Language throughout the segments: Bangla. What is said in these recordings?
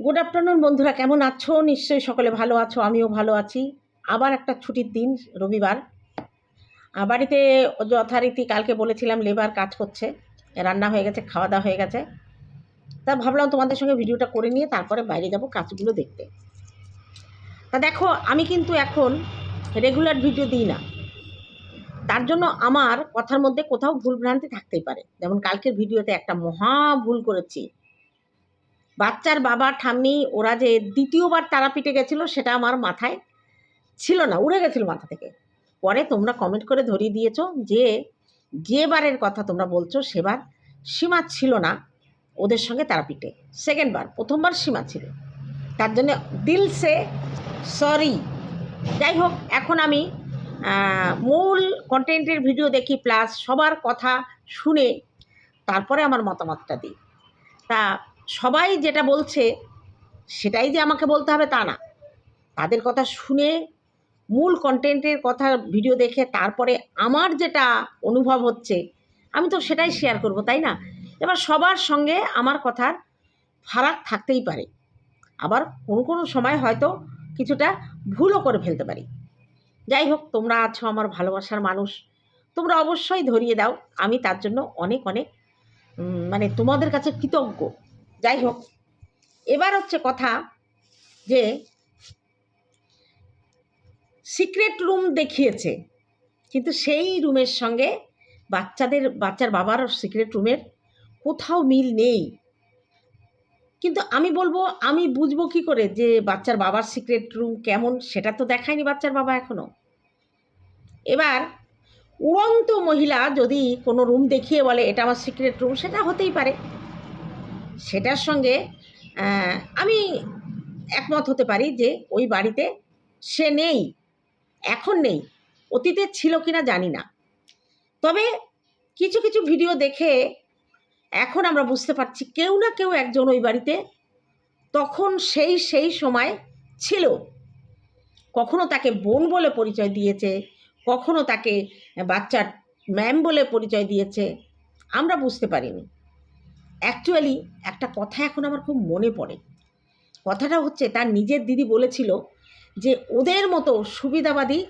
গুড আফটারনুন বন্ধুরা। কেমন আছো? নিশ্চয়ই সকলে ভালো আছো, আমিও ভালো আছি। আবার একটা ছুটির দিন, রবিবার। বাড়িতে যথারীতি কালকে বলেছিলাম লেবার কাজ করছে রান্না হয়ে গেছে, খাওয়া দাওয়া হয়ে গেছে। তা ভাবলাম তোমাদের সঙ্গে ভিডিওটা করে নিয়ে তারপরে বাইরে যাব কাজগুলো দেখতে। তা দেখো, আমি কিন্তু এখন রেগুলার ভিডিও দিই না। তার জন্য আমার কথার মধ্যে কোথাও ভুলভ্রান্তি থাকতেই পারে। যেমন কালকের ভিডিওতে একটা মহা ভুল করেছি। বাচ্চার বাবা, ঠাম্মি, ওরা যে দ্বিতীয়বার তারাপীঠে গেছিল সেটা আমার মাথায় ছিল না, উড়ে গেছিল মাথা থেকে। পরে তোমরা কমেন্ট করে ধরিয়ে দিয়েছ যে যে বারের কথা তোমরা বলছো সেবার সীমা ছিল না ওদের সঙ্গে তারাপীঠে সেকেন্ড বার, প্রথমবার সীমা ছিল। তার জন্য দিল সে সরি যাই হোক, এখন আমি মূল কন্টেন্টের ভিডিও দেখি প্লাস সবার কথা শুনে তারপরে আমার মতামতটা দিই। তা সবাই যেটা বলছে, সেটাই যে আমাকে বলতে হবে তা না। তাদের কথা শুনে মূল কন্টেন্টের কথা ভিডিও দেখে তারপরে আমার যেটা অনুভব হচ্ছে, আমি তো সেটাই শেয়ার করব, তাই না? এবার সবার সঙ্গে আমার কথার ফারাক থাকতেই পারে। আবার কোনো কোনো সময় হয়তো কিছুটা ভুলও করে ফেলতে পারি। যাই হোক, তোমরা আছো আমার ভালোবাসার মানুষ। তোমরা অবশ্যই ধরিয়ে দাও। আমি তার জন্য অনেক অনেক মানে তোমাদের কাছে কৃতজ্ঞ। যাই হোক এবার হচ্ছে কথা যে সিক্রেট রুম দেখিয়েছে, কিন্তু সেই রুমের সঙ্গে বাচ্চাদের, বাচ্চার বাবার সিক্রেট রুমের কোথাও মিল নেই। কিন্তু আমি বলব, আমি বুঝব কি করে যে বাচ্চার বাবার সিক্রেট রুম কেমন, সেটা তো দেখায়নি বাচ্চার বাবা এখনও। এবার উড়ন্ত মহিলা যদি কোনো রুম দেখিয়ে বলে, এটা আমার সিক্রেট রুম, সেটা হতেই পারে। সেটার সঙ্গে আমি একমত হতে পারি যে ওই বাড়িতে সে নেই, এখন নেই, অতীতে ছিল কিনা জানি না। তবে কিছু কিছু ভিডিও দেখে এখন আমরা বুঝতে পারছি কেউ না কেউ একজন ওই বাড়িতে তখন সেই সেই সময় ছিল। কখনো তাকে বোন বলে পরিচয় দিয়েছে, কখনো তাকে বাচ্চার ম্যাম বলে পরিচয় দিয়েছে, আমরা বুঝতে পারিনি। অ্যাকচুয়ালি একটা কথা এখন আমার খুব মনে পড়ে। কথাটা হচ্ছে, তার নিজের দিদি বলেছিল যে, ওদের মতো সুবিধাবাদী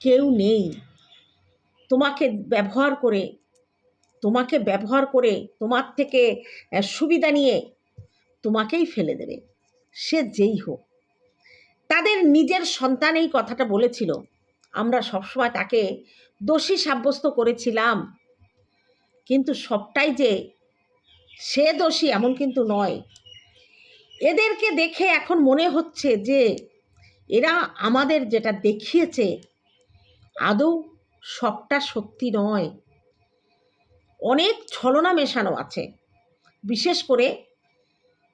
কেউ নেই। তোমাকে ব্যবহার করে, তোমাকে ব্যবহার করে, তোমার থেকে সুবিধা নিয়ে তোমাকেই ফেলে দেবে। সে যেই হোক। তাদের নিজের সন্তান এই কথাটা বলেছিল। আমরা সবসময় তাকে দোষী সাব্যস্ত করেছিলাম। কিন্তু সবটাই যে সে দোষী এমন কিন্তু নয়। এদেরকে দেখে এখন মনে হচ্ছে যে এরা আমাদের যেটা দেখিয়েছে, আদৌ সবটা সত্যি নয়। অনেক ছলনা মেশানো আছে, বিশেষ করে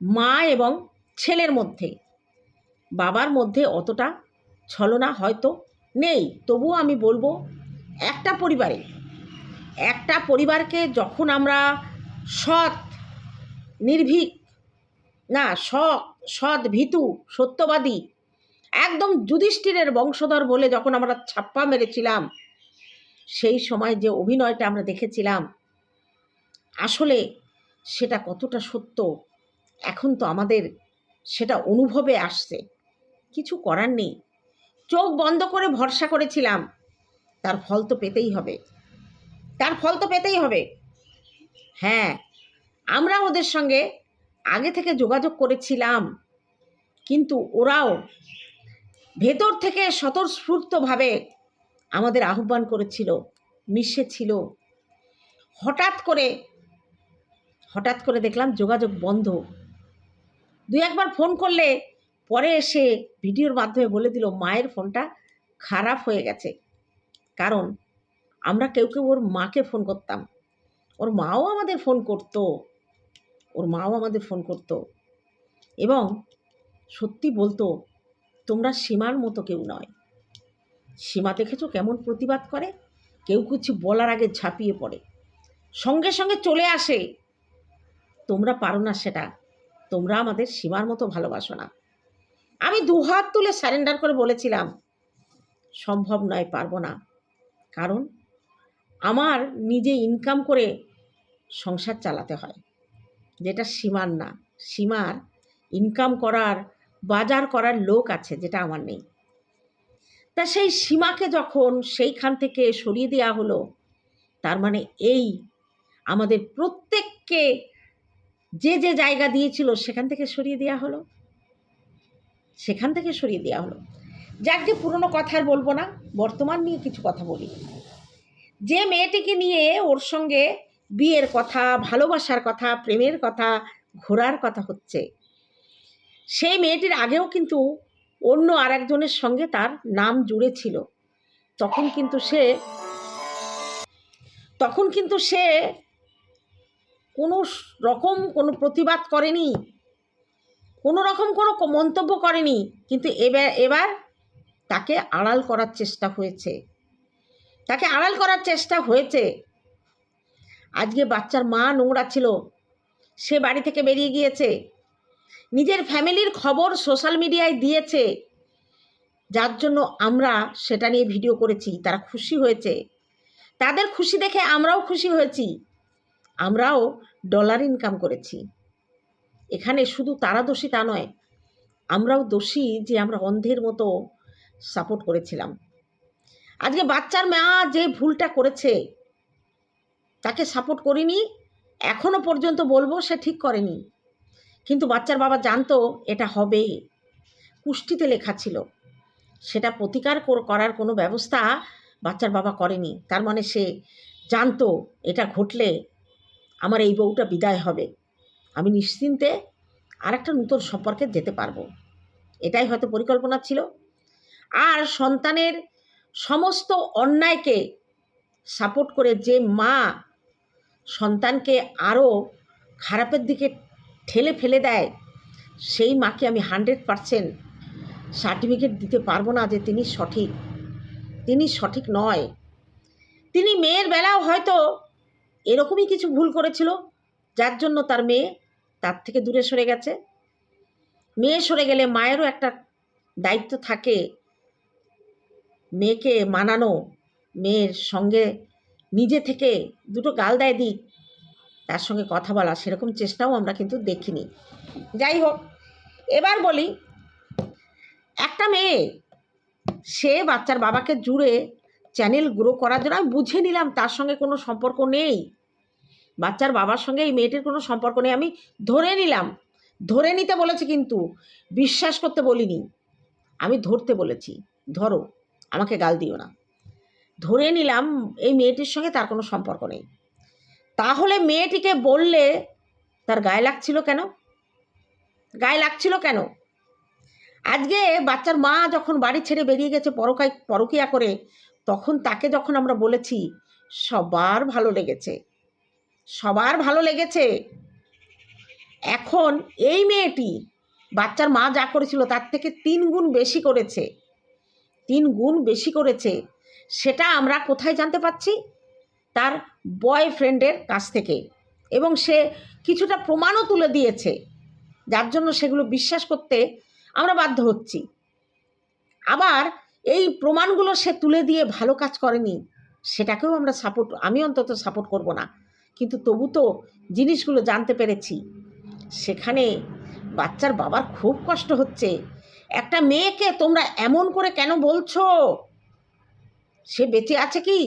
মা এবং ছেলের মধ্যে। বাবার মধ্যে অতটা ছলনা হয়তো নেই, তবুও আমি বলব একটা পরিবারে। একটা পরিবারকে যখন আমরা সৎ নির্ভীক। না, সৎ সৎ ভীতু, সত্যবাদী। একদম যুধিষ্ঠিরের বংশধর বলে যখন আমরা ছাপ্পা মেরেছিলাম, সেই সময় যে অভিনয়টা আমরা দেখেছিলাম, আসলে সেটা কতটা সত্য, এখন তো আমাদের সেটা অনুভবে আসছে। কিছু করার নেই। চোখ বন্ধ করে ভরসা করেছিলাম, তার ফল তো পেতেই হবে। তার ফল তো পেতেই হবে। হ্যাঁ আমরা ওদের সঙ্গে আগে থেকে যোগাযোগ করেছিলাম, কিন্তু ওরাও ভেতর থেকে স্বতঃস্ফূর্তভাবে আমাদের আহ্বান করেছিল, মিশেছিল। হঠাৎ করে হঠাৎ করে দেখলাম যোগাযোগ বন্ধ। দু একবার ফোন করলে পরে এসে ভিডিওর মাধ্যমে বলে দিল, মায়ের ফোনটা খারাপ হয়ে গেছে। কারণ আমরা কেউ কেউ ওর মাকে ফোন করতাম। ওর মাও আমাদের ফোন করতো। ওর মাও আমাদের ফোন করতো। এবং সত্যি বলতো, তোমরা সীমার মতো কেউ নয়। সীমা দেখেছ কেমন প্রতিবাদ করে? কেউ কিছু বলার আগে ঝাঁপিয়ে পড়ে। সঙ্গে সঙ্গে চলে আসে। তোমরা পারো না সেটা। তোমরা আমাদের সীমার মতো ভালোবাসো না। আমি দুহাত তুলে স্যারেন্ডার করে বলেছিলাম, সম্ভব নয়, পারব না। কারণ আমার নিজে ইনকাম করে সংসার চালাতে হয়। যেটা সীমার না। সীমার ইনকাম করার, বাজার করার লোক আছে, যেটা আমার নেই। তা সেই সীমাকে যখন সেইখান থেকে সরিয়ে দেওয়া হলো, তার মানে এই আমাদের প্রত্যেককে যে যে জায়গা দিয়েছিল, সেখান থেকে সরিয়ে দেওয়া হলো। সেখান থেকে সরিয়ে দেওয়া হলো। যাকে পুরনো কথা আর বলব না, বর্তমান নিয়ে কিছু কথা বলি। যে মেয়েটিকে নিয়ে ওর সঙ্গে বিয়ের কথা, ভালোবাসার কথা, প্রেমের কথা, ঘোরার কথা হচ্ছে। সেই মেয়েটির আগেও কিন্তু অন্য আর একজনের সঙ্গে তার নাম জুড়ে ছিল। তখন কিন্তু সে, তখন কিন্তু সে কোনো রকম কোনো প্রতিবাদ করেনি। কোনো রকম কোনো মন্তব্য করেনি। কিন্তু এবার এবার তাকে আড়াল করার চেষ্টা হয়েছে। তাকে আড়াল করার চেষ্টা হয়েছে। আজকে বাচ্চার মা নোংরা ছিল। সে বাড়ি থেকে বেরিয়ে গিয়েছে। নিজের ফ্যামিলির খবর সোশ্যাল মিডিয়ায় দিয়েছে। যার জন্য আমরা সেটা নিয়ে ভিডিও করেছি। তারা খুশি হয়েছে। তাদের খুশি দেখে আমরাও খুশি হয়েছি। আমরাও ডলার ইনকাম করেছি। এখানে শুধু তারা দোষী তা নয়, আমরাও দোষী যে আমরা অন্ধের মতো সাপোর্ট করেছিলাম। আজকে বাচ্চার মা যে ভুলটা করেছে তাকে সাপোর্ট করিনি এখনও পর্যন্ত বলব সে ঠিক করেনি। কিন্তু বাচ্চার বাবা জানতো এটা হবে। কুষ্টিতে লেখা ছিল। সেটা প্রতিকার কর- করার কোনো ব্যবস্থা বাচ্চার বাবা করেনি। তার মানে সে জানতো এটা ঘটলে আমার এই বউটা বিদায় হবে। আমি নিশ্চিন্তে আর একটা নূতন সম্পর্কে যেতে পারব। এটাই হয়তো পরিকল্পনা ছিল। আর সন্তানের সমস্ত অন্যায়কে সাপোর্ট করে যে মা সন্তানকে আরও খারাপের দিকে ঠেলে ফেলে দেয়, সেই মাকে আমি হান্ড্রেড পারসেন্ট সার্টিফিকেট দিতে পারব না যে তিনি সঠিক। তিনি সঠিক নয়। তিনি মেয়ের বেলাও হয়তো এরকমই কিছু ভুল করেছিল, যার জন্য তার মেয়ে তার থেকে দূরে সরে গেছে। মেয়ে সরে গেলে মায়েরও একটা দায়িত্ব থাকে, মেয়েকে মানানো, মেয়ের সঙ্গে নিজে থেকে দুটো গাল দেয় দিক, তার সঙ্গে কথা বলা, সেরকম চেষ্টাও আমরা কিন্তু দেখিনি। যাই হোক, এবার বলি, একটা মেয়ে, সে বাচ্চার বাবাকে জুড়ে চ্যানেল গ্রো করার জন্য আমি বুঝে নিলাম তার সঙ্গে কোনো সম্পর্ক নেই। বাচ্চার বাবার সঙ্গে এই মেয়েটির কোনো সম্পর্ক নেই, আমি ধরে নিলাম। ধরে নিতে বলেছি কিন্তু, বিশ্বাস করতে বলিনি। আমি ধরতে বলেছি, ধরো, আমাকে গাল দিও না। ধরে নিলাম এই মেয়েটির সঙ্গে তার কোনো সম্পর্ক নেই। তাহলে মেয়েটিকে বললে তার গায়ে লাগছিল কেন? গায়ে লাগছিল কেন? আজকে বাচ্চার মা যখন বাড়ি ছেড়ে বেরিয়ে গেছে পরকাই পরকিয়া করে, তখন তাকে যখন আমরা বলেছি, সবার ভালো লেগেছে। সবার ভালো লেগেছে। এখন এই মেয়েটি বাচ্চার মা যা করেছিল তার থেকে তিন গুণ বেশি করেছে। তিন গুণ বেশি করেছে। সেটা আমরা কোথায় জানতে পাচ্ছি তার বয়ফ্রেন্ডের কাছ থেকে। এবং সে কিছুটা প্রমাণও তুলে দিয়েছে। যার জন্য সেগুলো বিশ্বাস করতে আমরা বাধ্য হচ্ছি। আবার এই প্রমাণগুলো সে তুলে দিয়ে ভালো কাজ করেনি, সেটাকেও আমরা সাপোর্ট আমি অন্তত সাপোর্ট করব না। কিন্তু তবু তো জিনিসগুলো জানতে পেরেছি। সেখানে বাচ্চার বাবার খুব কষ্ট হচ্ছে। একটা মেয়েকে তোমরা এমন করে কেন বলছো? সে বেঁচে আছে কি?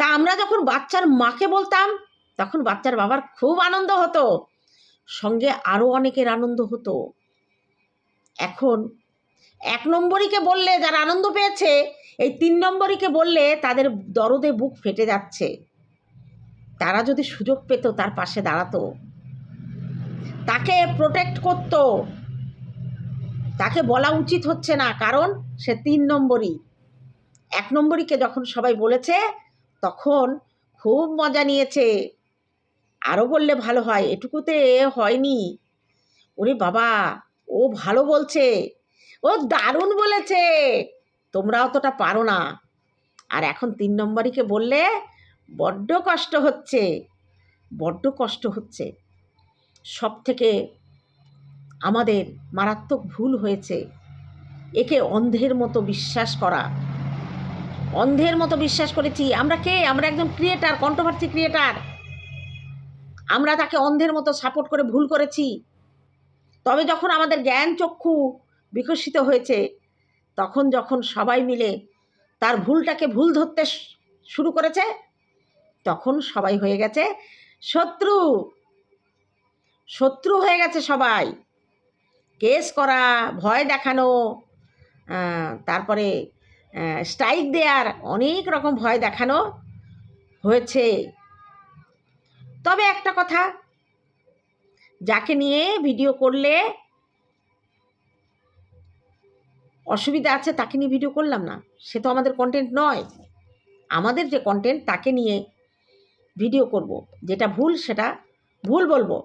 তা আমরা যখন বাচ্চার মাকে বলতাম, তখন বাচ্চার বাবার খুব আনন্দ হতো। সঙ্গে আরও অনেকের আনন্দ হতো। এখন এক নম্বরীকে বললে যারা আনন্দ পেয়েছে, এই তিন নম্বরীকে বললে তাদের দরদে বুক ফেটে যাচ্ছে। তারা যদি সুযোগ পেত, তার পাশে দাঁড়াতো। তাকে প্রোটেক্ট করত। তাকে বলা উচিত হচ্ছে না, কারণ সে তিন নম্বরই এক নম্বরীকে যখন সবাই বলেছে, তখন খুব মজা নিয়েছে। আরও বললে ভালো হয়, এটুকুতে হয়নি। ওরে বাবা, ও ভালো বলছে। ও দারুণ বলেছে। তোমরা অতটা পারো না। আর এখন তিন নম্বরীকে বললে বড্ড কষ্ট হচ্ছে। বড্ড কষ্ট হচ্ছে। সব থেকে আমাদের মারাত্মক ভুল হয়েছে। একে অন্ধের মতো বিশ্বাস করা। অন্ধের মতো বিশ্বাস করেছি। আমরা কে? আমরা একজন ক্রিয়েটার কন্ট্রোভার্সি ক্রিয়েটার আমরা তাকে অন্ধের মতো সাপোর্ট করে ভুল করেছি। তবে যখন আমাদের জ্ঞান চক্ষু বিকশিত হয়েছে, তখন যখন সবাই মিলে তার ভুলটাকে ভুল ধরতে শুরু করেছে, তখন সবাই হয়ে গেছে শত্রু। শত্রু হয়ে গেছে সবাই। কেস করা, ভয় দেখানো তারপরে স্ট্রাইক দেওয়ার অনেক রকম ভয় দেখানো হয়েছে। তবে একটা কথা, যাকে নিয়ে ভিডিও করলে অসুবিধা আছে, তাকে নিয়ে ভিডিও করলাম না। সে তো আমাদের কন্টেন্ট নয়। আমাদের যে কন্টেন্ট তাকে নিয়ে ভিডিও করব। যেটা ভুল, সেটা ভুল বলব।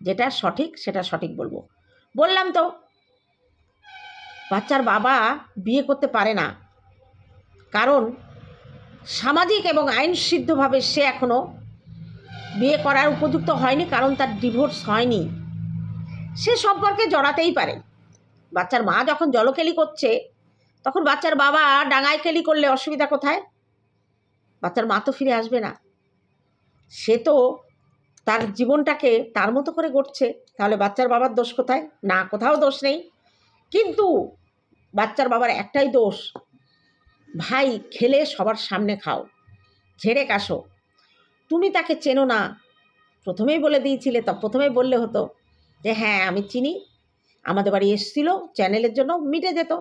যেটা সঠিক, সেটা সঠিক বলব। বললাম তো, বাচ্চার বাবা বিয়ে করতে পারে না। কারণ সামাজিক এবং আইনসিদ্ধভাবে সে এখনও বিয়ে করার উপযুক্ত হয়নি, কারণ তার ডিভোর্স হয়নি। সে সম্পর্কে জড়াতেই পারে। বাচ্চার মা যখন জলকেলি করছে, তখন বাচ্চার বাবা ডাঙায় কেলি করলে অসুবিধা কোথায়? বাচ্চার মা তো ফিরে আসবে না। সে তো তার জীবনটাকে তার মতো করে গড়ছে, তাহলে বাচ্চার বাবার দোষ কোথায়? না, কোথাও দোষ নেই। কিন্তু বাচ্চার বাবার একটাই দোষ ভাই, খেলে সবার সামনে খাও। ঝেড়ে কাশো। তুমি তাকে চেনো না। প্রথমেই বলে দিয়েছিলে, তা প্রথমেই বললে হতো যে হ্যাঁ আমি চিনি। আমাদের বাড়ি এসেছিল, চ্যানেলের জন্য মিটে যেত।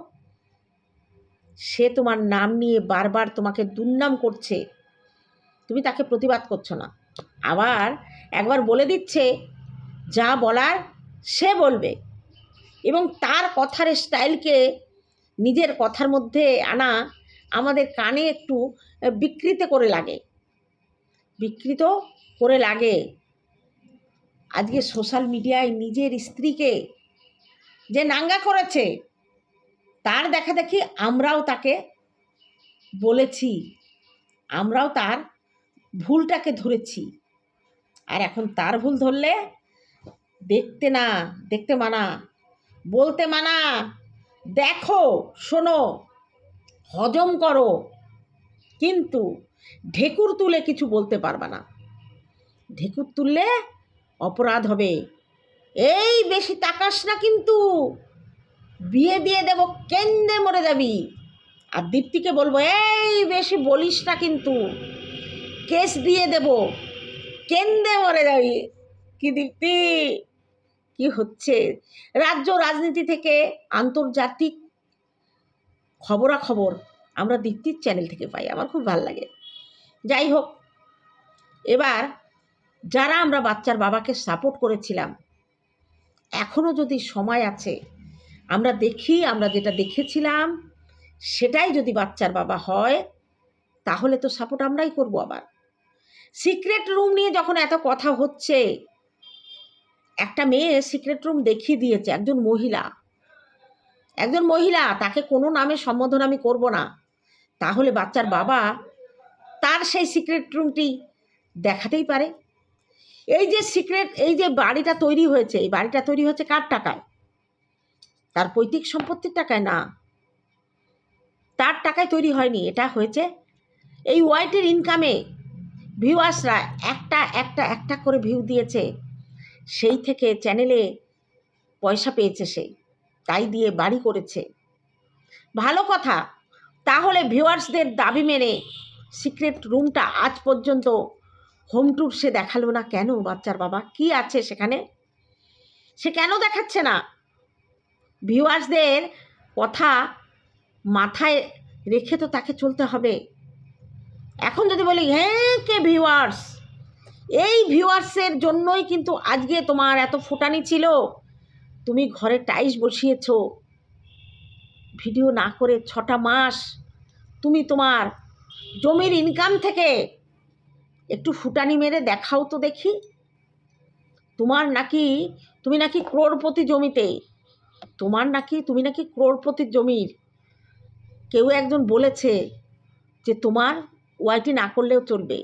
সে তোমার নাম নিয়ে বারবার তোমাকে দুর্নাম করছে। তুমি তাকে প্রতিবাদ করছ না। আবার একবার বলে দিচ্ছে, যা বলার সে বলবে। এবং তার কথার স্টাইলকে নিজের কথার মধ্যে আনা আমাদের কানে একটু বিকৃত করে লাগে। বিকৃত করে লাগে। আজকে সোশ্যাল মিডিয়ায় নিজের স্ত্রীকে যে নাঙ্গা করেছে, তার দেখা দেখি আমরাও তাকে বলেছি। আমরাও তার ভুলটাকে ধরেছি। আর এখন তার ভুল ধরলে দেখতে না, দেখতে মানা, বলতে মানা। দেখো, শোনো হজম করো। কিন্তু ঢেকুর তুলে কিছু বলতে পারবা না। ঢেকুর তুললে অপরাধ হবে। এই বেশি তাকাস না কিন্তু। বিয়ে দিয়ে দেব কেন্দ্রে মরে যাবি। আর দীপ্তিকে বলব, এই বেশি বলিস না কিন্তু। কেস দিয়ে দেব কেন্দ্রে মরে যাবি। কি দীপ্তি? কি হচ্ছে? রাজ্য রাজনীতি থেকে আন্তর্জাতিক খবরাখবর আমরা দীপ্তির চ্যানেল থেকে পাই, আমার খুব ভালো লাগে। যাই হোক, এবার যারা আমরা বাচ্চার বাবাকে সাপোর্ট করেছিলাম এখনও যদি সময় আছে, আমরা দেখি, আমরা যেটা দেখেছিলাম, সেটাই যদি বাচ্চার বাবা হয়, তাহলে তো সাপোর্ট আমরাই করব আবার। সিক্রেট রুম নিয়ে যখন এত কথা হচ্ছে, একটা মেয়ে সিক্রেট রুম দেখিয়ে দিয়েছে, একজন মহিলা। একজন মহিলা, তাকে কোনো নামে সম্বোধন আমি করব না। তাহলে বাচ্চার বাবা তার সেই সিক্রেট রুমটি দেখাতেই পারে। এই যে সিক্রেট এই যে বাড়িটা তৈরি হয়েছে, এই বাড়িটা তৈরি হয়েছে কার টাকায়? তার পৈতৃক সম্পত্তির টাকায় না। তার টাকায় তৈরি হয়নি, এটা হয়েছে এই ওয়াইটের ইনকামে ভিউয়ার্সরা একটা একটা একটা করে ভিউ দিয়েছে। সেই থেকে চ্যানেলে পয়সা পেয়েছে সে। তাই দিয়ে বাড়ি করেছে। ভালো কথা, তাহলে ভিউয়ার্সদের দাবি মেনে সিক্রেট রুমটা আজ পর্যন্ত হোম ট্যুর সে দেখাল না কেন বাচ্চার বাবা? কি আছে সেখানে? সে কেন দেখাচ্ছে না? ভিউয়ার্সদের কথা মাথায় রেখে তো তাকে চলতে হবে। এখন যদি বলি হ্যাঁ কে ভিউয়ার্স? এই ভিউয়ার্সের জন্যই কিন্তু আজকে তোমার এত ফুটানি ছিল। তুমি ঘরে টাইস বসিয়েছ। ভিডিও না করে ছটা মাস তুমি তোমার জমির ইনকাম থেকে একটু ফুটানি মেরে দেখাও তো দেখি। তোমার নাকি, তুমি নাকি ক্রোড়পতি জমিতে। তোমার নাকি, তুমি নাকি ক্রোড়পতি জমির। কেউ একজন বলেছে যে তোমার ওয়াইটি না করলেও চলবে।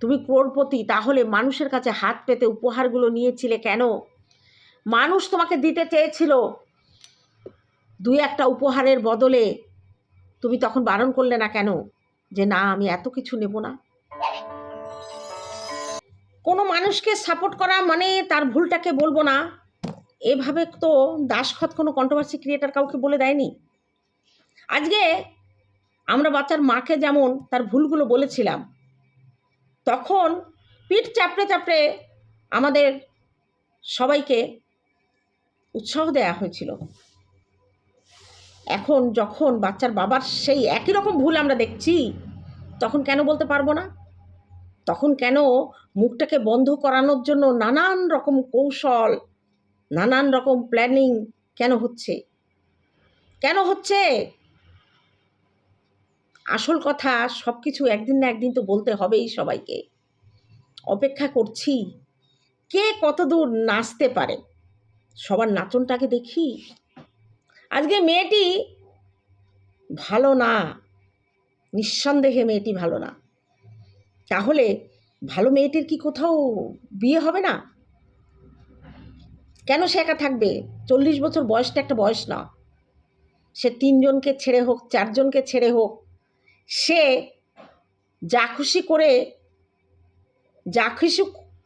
তুমি ক্রোড়পতি, তাহলে মানুষের কাছে হাত পেতে উপহারগুলো নিয়েছিলে কেন? মানুষ তোমাকে দিতে চেয়েছিল। দুই একটা উপহারের বদলে তুমি তখন বারণ করলে না কেন? যে না, আমি এত কিছু নেব না। কোনো মানুষকে সাপোর্ট করা মানে তার ভুলটাকে বলব না। এভাবে তো দাসখত কোনো কন্ট্রোভার্সি ক্রিয়েটার কাউকে বলে দেয়নি। আজকে আমরা বাচ্চার মাকে যেমন তার ভুলগুলো বলেছিলাম, তখন পিঠ চাপড়ে চাপড়ে আমাদের সবাইকে উৎসাহ দেওয়া হয়েছিল। এখন যখন বাচ্চার বাবার সেই একই রকম ভুল আমরা দেখছি, তখন কেন বলতে পারব না? তখন কেন মুখটাকে বন্ধ করানোর জন্য নানান রকম কৌশল, নানান রকম প্ল্যানিং কেন হচ্ছে? কেন হচ্ছে? আসল কথা সব কিছু একদিন না একদিন তো বলতে হবেই সবাইকে। অপেক্ষা করছি, কে কতদূর নাচতে পারে? সবার নাচনটাকে দেখি। আজকে মেয়েটি ভালো না। নিঃসন্দেহে মেয়েটি ভালো না। তাহলে ভালো মেয়েটির কি কোথাও বিয়ে হবে না? কেন সে একা থাকবে? চল্লিশ বছর বয়সটা একটা বয়স না। সে তিনজনকে ছেড়ে হোক, চারজনকে ছেড়ে হোক, সে যা খুশি করে, যা খুশি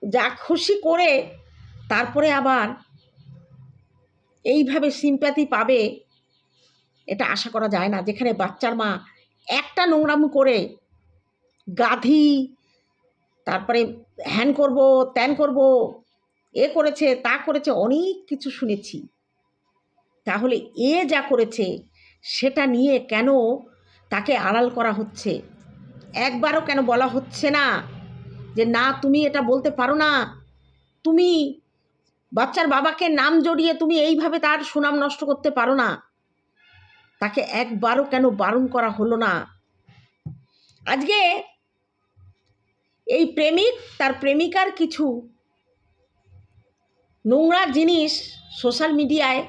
যা খুশি করে, তারপরে আবার এইভাবে সিম্প্যাথি পাবে, এটা আশা করা যায় না। যেখানে বাচ্চার মা একটা নোংরামু করে গাধি, তারপরে হ্যান করব, ত্যান করব, এ করেছে, তা করেছে, অনেক কিছু শুনেছি। তাহলে এ যা করেছে, সেটা নিয়ে কেন তাকে আড়াল করা হচ্ছে? একবারও কেন বলা হচ্ছে না যে, না, তুমি এটা বলতে পারো না। তুমি বাচ্চার বাবাকে নাম জড়িয়ে তুমি এইভাবে তার সুনাম নষ্ট করতে পারো না। তাকে একবারও কেন বারণ করা হলো না? আজকে এই প্রেমিক, তার প্রেমিকার কিছু নোংরা জিনিস সোশ্যাল মিডিয়ায়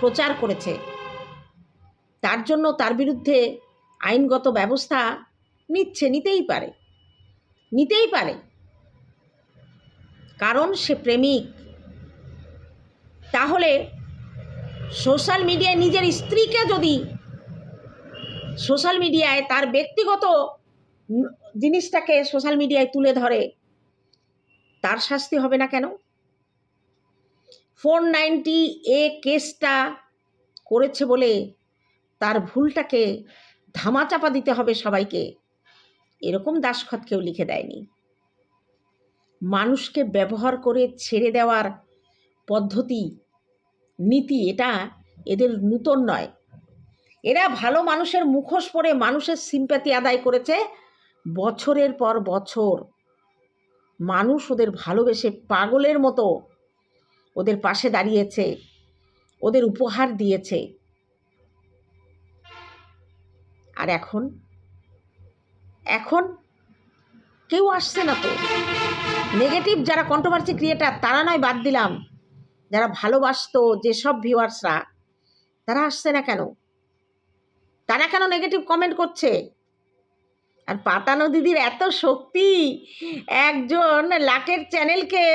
প্রচার করেছে। তার জন্য তার বিরুদ্ধে আইনগত ব্যবস্থা নিচ্ছে, নিতেই পারে। নিতেই পারে। কারণ সে প্রেমিক। তাহলে সোশ্যাল মিডিয়ায় নিজের স্ত্রীকে যদি সোশ্যাল মিডিয়ায় তার ব্যক্তিগত জিনিসটাকে সোশ্যাল মিডিয়ায় তুলে ধরে, তার শাস্তি হবে না কেন? ফোর নাইনটি এ কেসটা করেছে বলে তার ভুলটাকে ধামাচাপা দিতে হবে সবাইকে। এরকম দাসখত কেউ লিখে দেয়নি। মানুষকে ব্যবহার করে ছেড়ে দেওয়ার পদ্ধতি, নীতি, এটা এদের নূতন নয়। এরা ভালো মানুষের মুখোশ পরে মানুষের সিম্প্যাথি আদায় করেছে বছরের পর বছর। মানুষ ওদের ভালোবেসে পাগলের মতো ওদের পাশে দাঁড়িয়েছে, ওদের উপহার দিয়েছে। আর এখন? এখন কেউ আসছে না তো। নেগেটিভ যারা কন্ট্রোভার্সি ক্রিয়েটার তারা নয় বাদ দিলাম। যারা ভালোবাসতো যেসব ভিউয়ার্সরা, তারা আসছে না কেন? তারা কেন নেগেটিভ কমেন্ট করছে? আর পাতানো দিদির এত শক্তি, একজন লাখের চ্যানেলকে,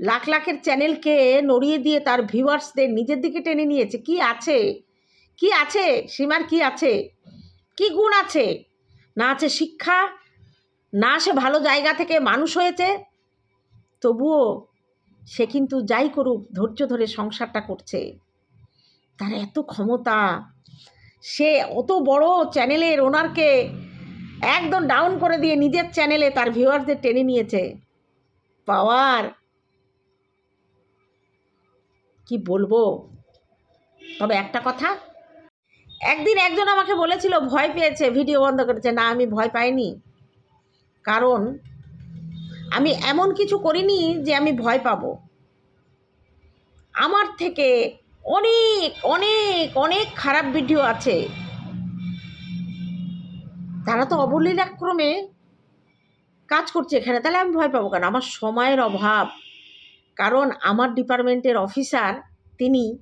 লাখ লাখের চ্যানেলকে নড়িয়ে দিয়ে তার ভিউয়ার্সদের নিজের দিকে টেনে নিয়েছে। কি আছে? কি আছে? সীমার কি আছে? কি গুণ আছে? না আছে শিক্ষা, না সে ভালো জায়গা থেকে মানুষ হয়েছে? তবুও সে কিন্তু যাই করুক, ধৈর্য ধরে সংসারটা করছে। তার এত ক্ষমতা। সে অত বড় চ্যানেলের ওনারকে একদম ডাউন করে দিয়ে নিজের চ্যানেলে তার ভিউয়ারদের টেনে নিয়েছে। পাওয়ার। কি বলব? তবে একটা কথা, একদিন একজন আমাকে বলেছিল, ভয় পেয়েছে ভিডিও বন্ধ করেছে। না, আমি ভয় পাইনি। কারণ আমি এমন কিছু করিনি যে আমি ভয় পাব। আমার থেকে অনেক অনেক অনেক খারাপ ভিডিও আছে। তারা তো অবলীলাক্রমে কাজ করছে এখানে। তাহলে আমি ভয় পাবো কেন? আমার সময়ের অভাব। কারণ আমার ডিপার্টমেন্টের অফিসার, তিনি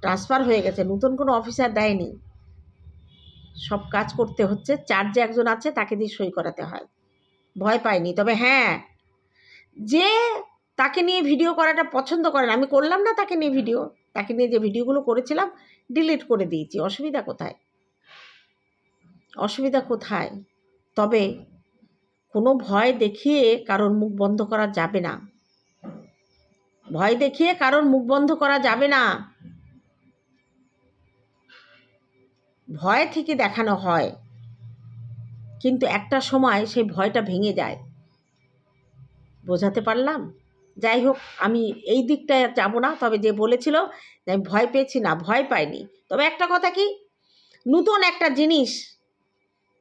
ট্রান্সফার হয়ে গেছে, নতুন কোনো অফিসার দেয়নি। সব কাজ করতে হচ্ছে, চার্জে একজন আছে, তাকে দিয়ে সই করাতে হয়। ভয় পাইনি। তবে হ্যাঁ যে তাকে নিয়ে ভিডিও করাটা পছন্দ করেন আমি করলাম না তাকে নিয়ে ভিডিও তাকে নিয়ে যে ভিডিওগুলো করেছিলাম ডিলিট করে দিয়েছি। অসুবিধা কোথায়? অসুবিধা কোথায়? তবে কোনো ভয় দেখিয়ে কারোর মুখ বন্ধ করা যাবে না। ভয় দেখিয়ে কারোর মুখ বন্ধ করা যাবে না। ভয় থেকে দেখানো হয়। কিন্তু একটা সময় সেই ভয়টা ভেঙে যায়। বোঝাতে পারলাম? যাই হোক, আমি এই দিকটায় আর যাব না। তবে যে বলেছিল আমি ভয় পেয়েছি না, ভয় পাইনি। তবে একটা কথা কি? নতুন একটা জিনিস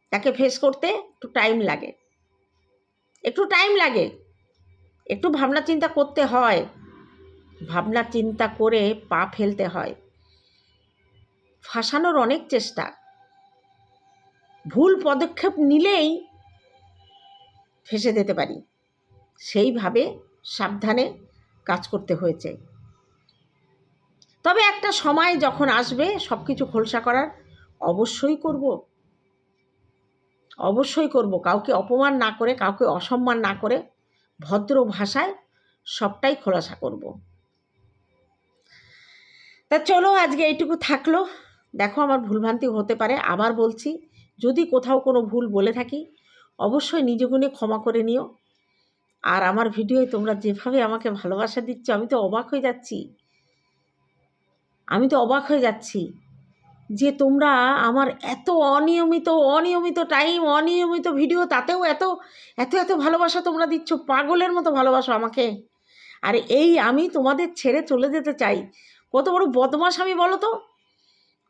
তাকে ফেস করতে একটু টাইম লাগে। একটু টাইম লাগে। একটু ভাবনা চিন্তা করতে হয়। ভাবনা চিন্তা করে পা ফেলতে হয়। ফাঁসানোর অনেক চেষ্টা। ভুল পদক্ষেপ নিলেই ফেসে যেতে পারি। সেইভাবে সাবধানে কাজ করতে হয়েছে। তবে একটা সময় যখন আসবে সব কিছু খোলসা করার, অবশ্যই করব। অবশ্যই করব। কাউকে অপমান না করে, কাউকে অসম্মান না করে ভদ্র ভাষায় সবটাই খোলাসা করব। তা চলো আজকে এইটুকু থাকল। দেখো আমার ভুলভ্রান্তি হতে পারে। আবার বলছি যদি কোথাও কোনো ভুল বলে থাকি, অবশ্যই নিজ গুণে ক্ষমা করে নিও। আর আমার ভিডিওয় তোমরা যেভাবে আমাকে ভালোবাসা দিচ্ছ, আমি তো অবাক হয়ে যাচ্ছি। আমি তো অবাক হয়ে যাচ্ছি যে তোমরা আমার এত অনিয়মিত অনিয়মিত টাইম অনিয়মিত ভিডিও তাতেও এত এত এত ভালোবাসা তোমরা দিচ্ছ, পাগলের মতো ভালোবাসো আমাকে। আর এই আমি তোমাদের ছেড়ে চলে যেতে চাই। কত বড় বদমাস আমি বলো তো?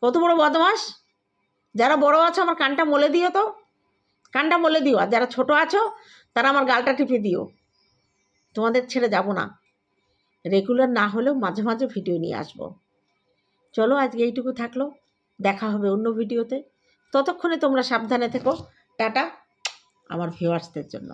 কত বড় বদমাস যারা বড় আছো, আমার কানটা মলে দিও তো। কানটা মলে দিও। আর যারা ছোট আছো, তারা আমার গালটা টিপে দিও। তোমাদের ছেড়ে যাব না। রেগুলার না হলেও মাঝে মাঝে ভিডিও নিয়ে আসব। চলো, আজকে এইটুকু থাকল। দেখা হবে অন্য ভিডিওতে ততক্ষণে তোমরা সাবধানে থেকো। টাটা, আমার ভিউয়ার্সদের জন্য।